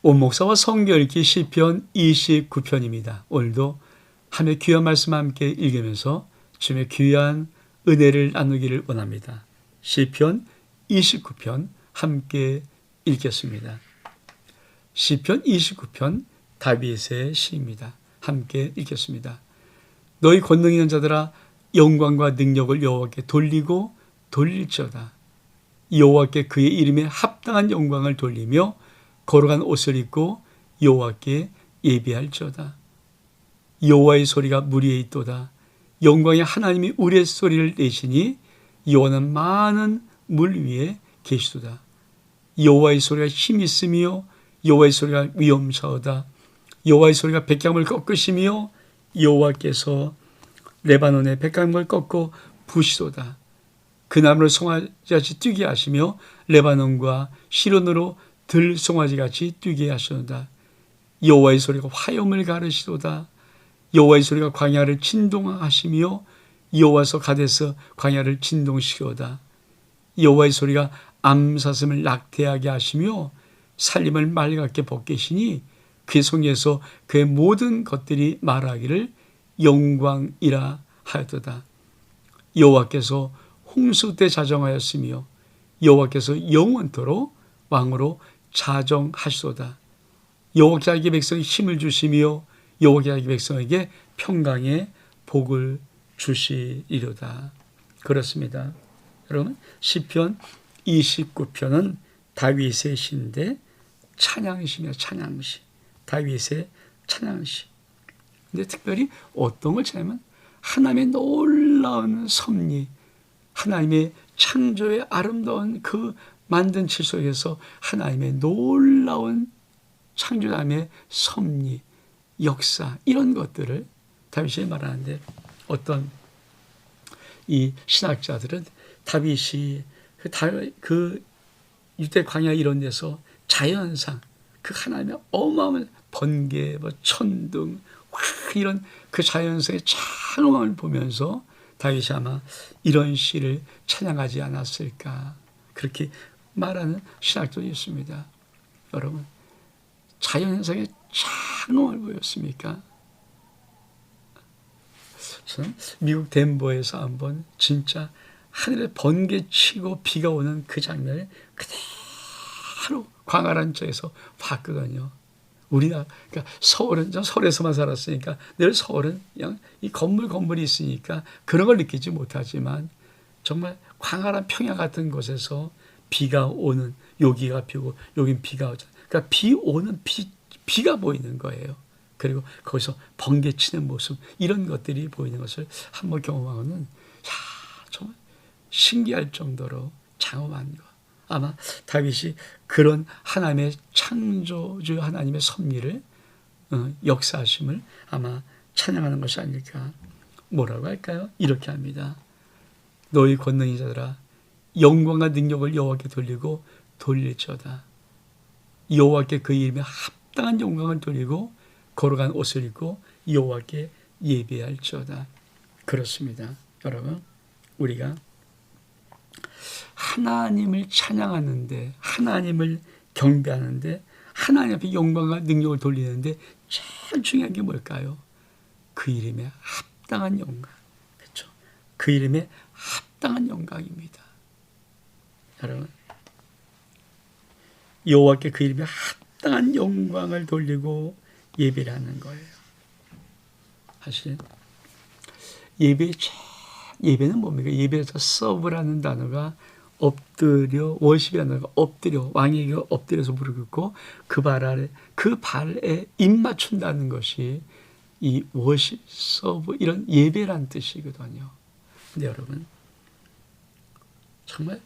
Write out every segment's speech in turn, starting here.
온목사와 성경 읽기 시편 29편입니다. 오늘도 하나의 귀한 말씀 함께 읽으면서 주님의 귀한 은혜를 나누기를 원합니다. 시편 29편 함께 읽겠습니다. 시편 29편 다윗의 시입니다. 함께 읽겠습니다. 너희 권능 있는 자들아 영광과 능력을 여호와께 돌리고 돌릴지어다. 여호와께 그의 이름에 합당한 영광을 돌리며 걸어간 옷을 입고 여호와께 예비할지어다. 여호와의 소리가 물 위에 있도다. 영광의 하나님이 우리의 소리를 내시니 여호와는 많은 물 위에 계시도다. 여호와의 소리가 힘 있으며 여호와의 소리가 위엄사하다. 여호와의 소리가 백향을 꺾으시며 여호와께서 레바논의 백향을 꺾고 부시도다. 그 나무를 송아지같이 뛰게 하시며 레바논과 시론으로 들 송아지같이 뛰게 하시도다. 여호와의 소리가 화염을 가르시도다. 여호와의 소리가 광야를 진동하시며 여호와서 가데서 광야를 진동시켜다. 여호와의 소리가 암사슴을 낙태하게 하시며 살림을 맑게 벗기시니 그의 성에서 그의 모든 것들이 말하기를 영광이라 하였도다. 여호와께서 홍수 때 자정하였으며 여호와께서 영원토록 왕으로 자정하시도다. 여호와께 백성에 힘을 주시며 여호와께 백성에게 평강의 복을 주시리로다. 그렇습니다. 여러분 시편 29편은 다윗의 시인데 찬양시며 찬양시. 다윗의 찬양시. 근데 특별히 어떤 걸 찾으면 하나님의 놀라운 섭리, 하나님의 창조의 아름다운 그 만든 질 속에서 하나님의 놀라운 창조함의 섭리, 역사 이런 것들을 다윗이 말하는데 어떤 이 신학자들은 다윗이 그, 다, 그 유대 광야 이런 데서 자연상 그 하나님의 어마어마한 번개, 뭐 천둥, 이런 그 자연성의 찬홍함을 보면서 다윗이 아마 이런 시를 찬양하지 않았을까 그렇게 말하는 신학들이 있습니다. 여러분 자연현상의 찬홍을 보였습니까? 저는 미국 덴버에서 한번 진짜 하늘에 번개치고 비가 오는 그 장면을 그대로 광활한 쪽에서 봤거든요. 우리나라, 그러니까 서울은, 전 서울에서만 살았으니까 늘 서울은 그냥 이 건물, 건물이 있으니까 그런 걸 느끼지 못하지만 정말 광활한 평야 같은 곳에서 비가 오는, 여기가 비고 여긴 비가 오잖아요. 그러니까 비 오는 비, 비가 보이는 거예요. 그리고 거기서 번개 치는 모습, 이런 것들이 보이는 것을 한번 경험하고는, 야, 정말 신기할 정도로 장엄한 거. 아마 다윗이 그런 하나님의 창조주 하나님의 섭리를 어, 역사하심을 아마 찬양하는 것이 아닐까. 뭐라고 할까요? 이렇게 합니다. 너희 권능이 자들아 영광과 능력을 여호와께 돌리고 돌릴지어다. 여호와께 그 이름에 합당한 영광을 돌리고 걸어간 옷을 입고 여호와께 예배할지어다. 그렇습니다. 여러분 우리가 하나님을 찬양하는데 하나님을 경배하는데 하나님 앞에 영광과 능력을 돌리는데 제일 중요한 게 뭘까요? 그 이름에 합당한 영광. 그렇죠? 그 이름에 합당한 영광입니다. 여러분 여호와께 그 이름에 합당한 영광을 돌리고 예배를 하는 거예요. 사실 예배 예배는 뭡니까? 예배에서 서브라는 단어가 엎드려 워십이라는 거 엎드려 왕에게 엎드려서 무릎 꿇고 그 발 아래 그 발에 입 맞춘다는 것이 이 워십 서브 이런 예배란 뜻이거든요. 근데 여러분 정말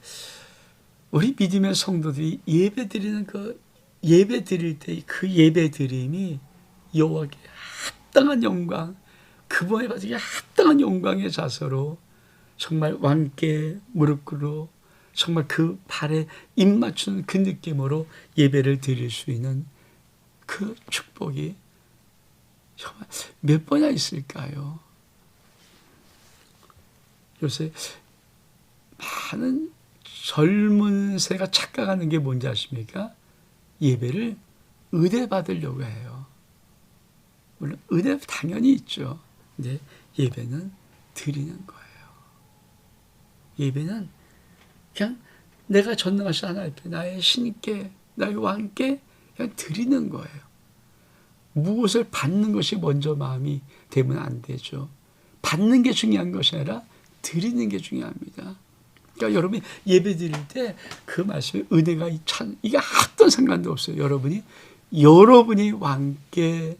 우리 믿음의 성도들이 예배 드리는 그 예배 드릴 때 그 예배 드림이 여호와께 합당한 영광 그분에 가지고 합당한 영광의 자세로 정말 왕께 무릎 꿇어 정말 그 발에 입 맞추는 그 느낌으로 예배를 드릴 수 있는 그 축복이 정말 몇 번이나 있을까요? 요새 많은 젊은 세가 착각하는 게 뭔지 아십니까? 예배를 은혜 받으려고 해요. 물론 은혜 당연히 있죠. 근데 예배는 드리는 거예요. 예배는 그냥 내가 전능하신 하나님 앞에 나의 신께 나의 왕께 그냥 드리는 거예요. 무엇을 받는 것이 먼저 마음이 되면 안 되죠. 받는 게 중요한 것이 아니라 드리는 게 중요합니다. 그러니까 여러분이 예배 드릴 때 그 말씀에 은혜가 참 이게 어떤 상관도 없어요. 여러분이 여러분이 왕께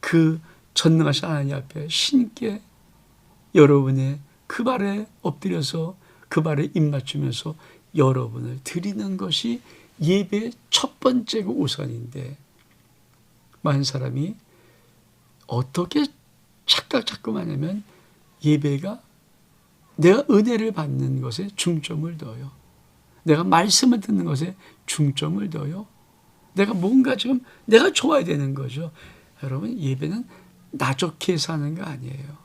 그 전능하신 하나님 앞에 신께 여러분의 그 발에 엎드려서 그 발에 입맞추면서 여러분을 드리는 것이 예배의 첫 번째고 우선인데 많은 사람이 어떻게 착각 자꾸 하냐면 예배가 내가 은혜를 받는 것에 중점을 둬요. 내가 말씀을 듣는 것에 중점을 둬요. 내가 뭔가 지금 내가 좋아야 되는 거죠. 여러분 예배는 나 좋게 사는 거 아니에요.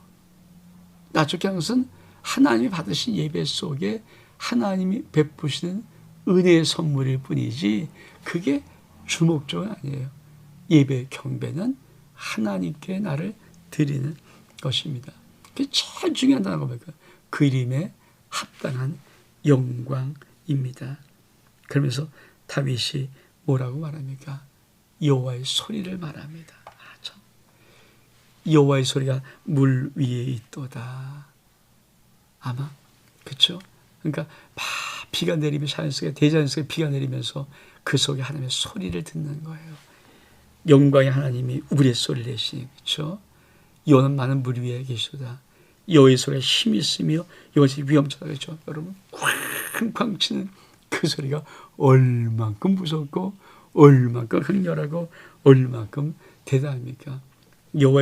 나 좋게 하는 것은 하나님이 받으신 예배 속에 하나님이 베푸시는 은혜의 선물일 뿐이지 그게 주목적은 아니에요. 예배 경배는 하나님께 나를 드리는 것입니다. 그게 제일 단어가 뭘까요? 그 이름에 합당한 영광입니다. 그러면서 다윗이 뭐라고 말합니까? 여호와의 소리를 말합니다. 아, 참. 여호와의 소리가 물 위에 있도다. 아마 그렇죠? 그러니까 막 비가 내리면 자연 속에 대자연 속에 비가 내리면서 그 속에 하나님의 소리를 듣는 거예요. 영광의 하나님이 우리의 소리를 내시니 그렇죠? 여호는 많은 물 위에 계시다. 여호의 소리가 힘이 있으며 여호의 위험하다 그렇죠? 여러분 쾅쾅 치는 그 소리가 얼만큼 무섭고 얼만큼 강렬하고 얼만큼 대단합니까?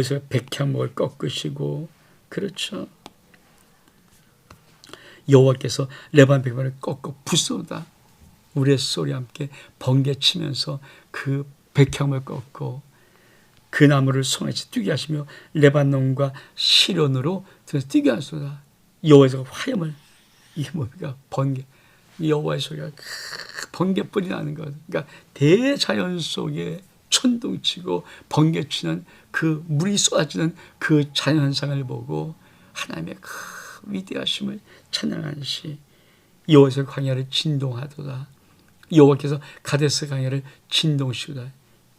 소리가 백향목을 꺾으시고 그렇죠? 여호와께서 레반 백만을 꺾고 부쏘다 우리의 소리와 함께 번개치면서 그 백향을 꺾고 그 나무를 손에서 뛰게 하시며 레바논과 시련으로 뛰게 하소다. 여호와에서 화염을 이게 뭡니까 번개 여호와의 소리가 번개불이 나는 것. 그러니까 대자연 속에 천둥치고 번개치는 그 물이 쏟아지는 그 자연현상을 보고 하나님의 그 위대하심을 찬양하는 시 여호와에서 광야를 진동하도다. 여호와께서 가데스 광야를 진동시우다.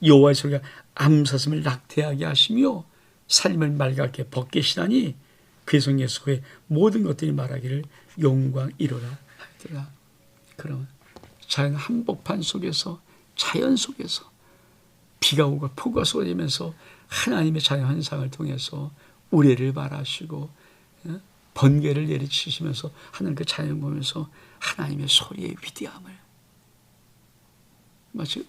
여호와의 소리가 암사슴을 낙태하게 하시며 삶을 맑게 벗기시다니 그의 성 예수의 모든 것들이 말하기를 영광 이로라 하더라. 그러면 자연 한복판 속에서 자연 속에서 비가 오고 폭우가 쏟아지면서 하나님의 자연 현상을 통해서 우레를 바라시고 어? 번개를 내리치시면서 하는 그 자연 보면서 하나님의 소리의 위대함을 마치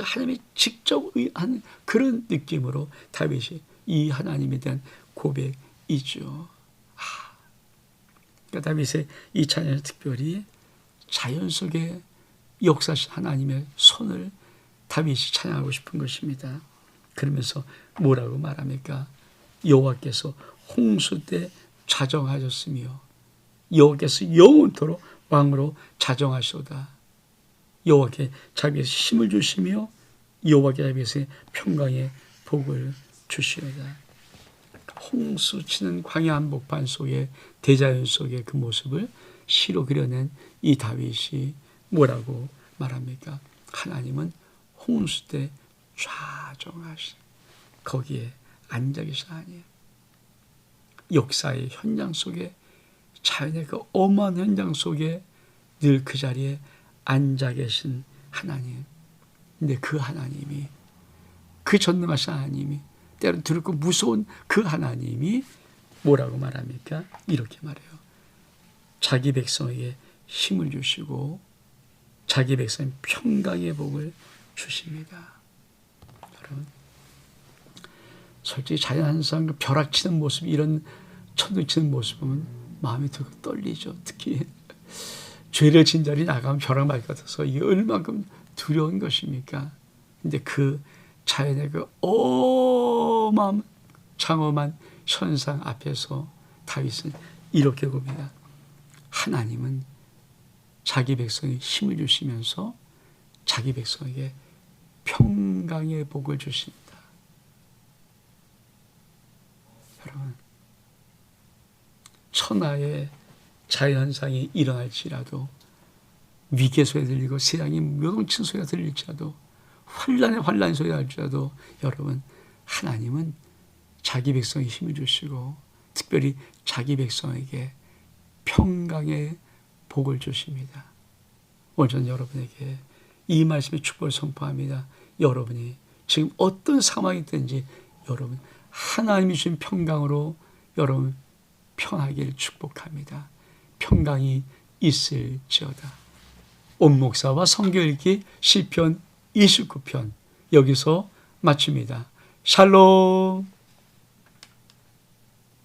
하나님이 직접 한 그런 느낌으로 다윗이 이 하나님에 대한 고백이죠. 아, 그러니까 다윗의 이 찬양은 특별히 자연 속에 역사신 하나님의 손을 다윗이 찬양하고 싶은 것입니다. 그러면서 뭐라고 말합니까? 여호와께서 홍수 때 자정하셨으며 여호와께서 영원토록 왕으로 자정하시오다. 여호와께 자기에서 힘을 주시며 여호와께 자기에서 평강의 복을 주시오다. 홍수 치는 광야 한복판 속에 대자연 속의 그 모습을 시로 그려낸 이 다윗이 뭐라고 말합니까? 하나님은 홍수 때 좌정하시 거기에 앉아 계신 아니에요. 역사의 현장 속에 자연의 그 엄한 현장 속에 늘 그 자리에 앉아 계신 하나님. 근데 그 하나님이 그 전능하신 하나님이 때로 두렵고 무서운 그 하나님이 뭐라고 말합니까? 이렇게 말해요. 자기 백성에게 힘을 주시고 자기 백성 평강의 복을 주십니다. 여러분, 솔직히 자연 한상 그 벼락치는 모습, 이런 천둥치는 모습 보면 마음이 되게 떨리죠. 특히 죄를 진 자리 나가면 벼락 맞을 것 같아서 이게 얼마큼 두려운 것입니까? 근데 그 자연의 그 어마어마한 장엄한 현상 앞에서 다윗은 이렇게 봅니다. 하나님은 자기 백성에 힘을 주시면서 자기 백성에게 평강의 복을 주신다. 여러분, 천하의 자연현상이 일어날지라도 위계 소리가 들리고 세상이 요동친 소리가 들릴지라도 환란의 환란 소리가 할지라도 여러분 하나님은 자기 백성에 힘을 주시고 특별히 자기 백성에게 평강의 복을 주십니다. 오늘 저는 여러분에게 이 말씀의 축복을 선포합니다. 여러분이 지금 어떤 상황이 있든지 여러분 하나님이 주신 평강으로 여러분 편하기를 축복합니다. 평강이 있을지어다. 온 목사와 성경 읽기 시편 29편 여기서 마칩니다. 샬롬